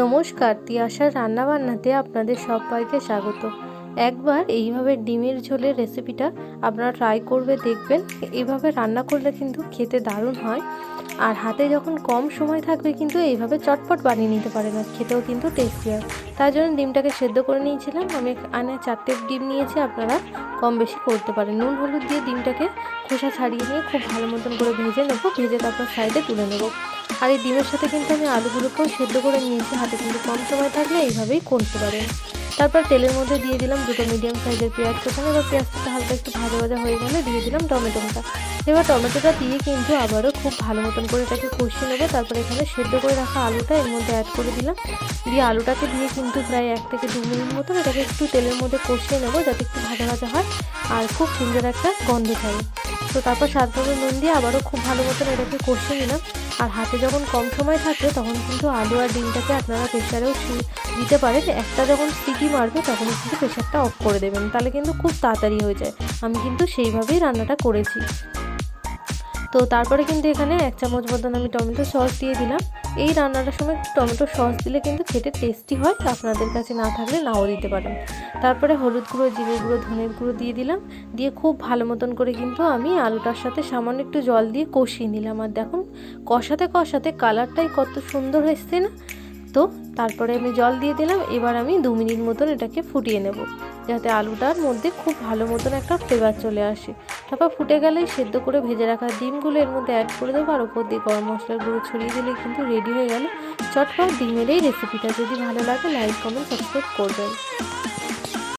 নমস্কার, তিয়াশার রান্নাবান্নাতে আপনাদের সবাইকে স্বাগত। একবার এইভাবে ডিমের ঝোলের রেসিপিটা আপনারা ট্রাই করবে, দেখবেন। এইভাবে রান্না করলে কিন্তু খেতে দারুণ হয়। আর হাতে যখন কম সময় থাকবে কিন্তু এইভাবে চটপট বানিয়ে নিতে পারেন আর খেতেও কিন্তু টেস্টি হয়। তার জন্য ডিমটাকে সেদ্ধ করে নিয়েছিলাম। আমি আনে চারটে ডিম নিয়েছি, আপনারা কম বেশি করতে পারেন। নুন, হলুদ দিয়ে ডিমটাকে খোসা ছাড়িয়ে নিয়ে খুব ভালো মতন করে ভেজে নেব। ভেজে তারপর সাইডে তুলে নেব। আর এই ডিমের সাথে কিন্তু আমি আলুগুলোকেও সেদ্ধ করে নিয়েছি। হাতে কিন্তু কম সময় থাকলে এইভাবেই করতে পারেন। তারপর তেলের মধ্যে দিয়ে দিলাম দুটো মিডিয়াম সাইজের পেঁয়াজ কোথাও এবার পেঁয়াজটা হালকা একটু ভাজা ভাজা হয়ে গেলে দিয়ে দিলাম টমেটোটা এবার টমেটোটা দিয়ে কিন্তু আবারও খুব ভালো মতন করে এটাকে কষিয়ে নেব। তারপর এখানে সেদ্ধ করে রাখা আলুটা এর মধ্যে অ্যাড করে দিলাম। দিয়ে আলুটাকে দিয়ে কিন্তু প্রায় এক থেকে দু মিনিট মতন এটাকে একটু তেলের মধ্যে কষিয়ে নেব যাতে একটু ভাজা ভাজা হয় আর খুব সুন্দর একটা গন্ধ থাকে তো তারপর স্বাদ মতো নুন দিয়ে আবারও খুব ভালো মতন এটাকে কষে নিলাম। আর হাতে যখন কম সময় থাকে তখন কিন্তু আলু আর ডিমটাকে আপনারা প্রেশারেও দিতে পারেন। একটা যখন স্টিকি মারবে তখন কিন্তু প্রেশারটা অফ করে দেবেন। তাহলে কিন্তু খুব তাড়াতাড়ি হয়ে যায়। আমি কিন্তু সেইভাবেই রান্নাটা করেছি। তো তারপরে কিন্তু এখানে এক চামচ মতন আমি টমেটো সস দিয়ে দিলাম। এই রান্নাটার সময় টমেটো সস দিলে কিন্তু খেতে টেস্টি হয়, আপনাদের কাছে না থাকলে নাও দিতে পারেন। তারপরে হলুদ গুঁড়ো, জিরে গুঁড়ো, ধনের গুঁড়ো দিয়ে দিলাম। দিয়ে খুব ভালো মতন করে কিন্তু আমি আলুটার সাথে সামান্য একটু জল দিয়ে কষিয়ে নিলাম। আর দেখুন, কষাতে কষাতে কালারটাই কত সুন্দর হয়েছে না? তো তারপরে আমি জল দিয়ে দিলাম, এবার আমি দু মিনিট মতন এটাকে ফুটিয়ে নেব, যাতে আলুটার মধ্যে খুব ভালো মতন একটা ফ্লেভার চলে আসে। তারপর ফুটে গেলে সেদ্ধ করে ভেজে রাখা ডিমগুলো এর মধ্যে অ্যাড করে দেবো, আর ওপর দিয়ে গরম মশলার গুঁড়ো ছড়িয়ে দিলে কিন্তু রেডি হয়ে গেল। চটপট ডিমের এই রেসিপিটা যদি ভালো লাগে লাইক কমেন্ট সাবস্ক্রাইব করবেন।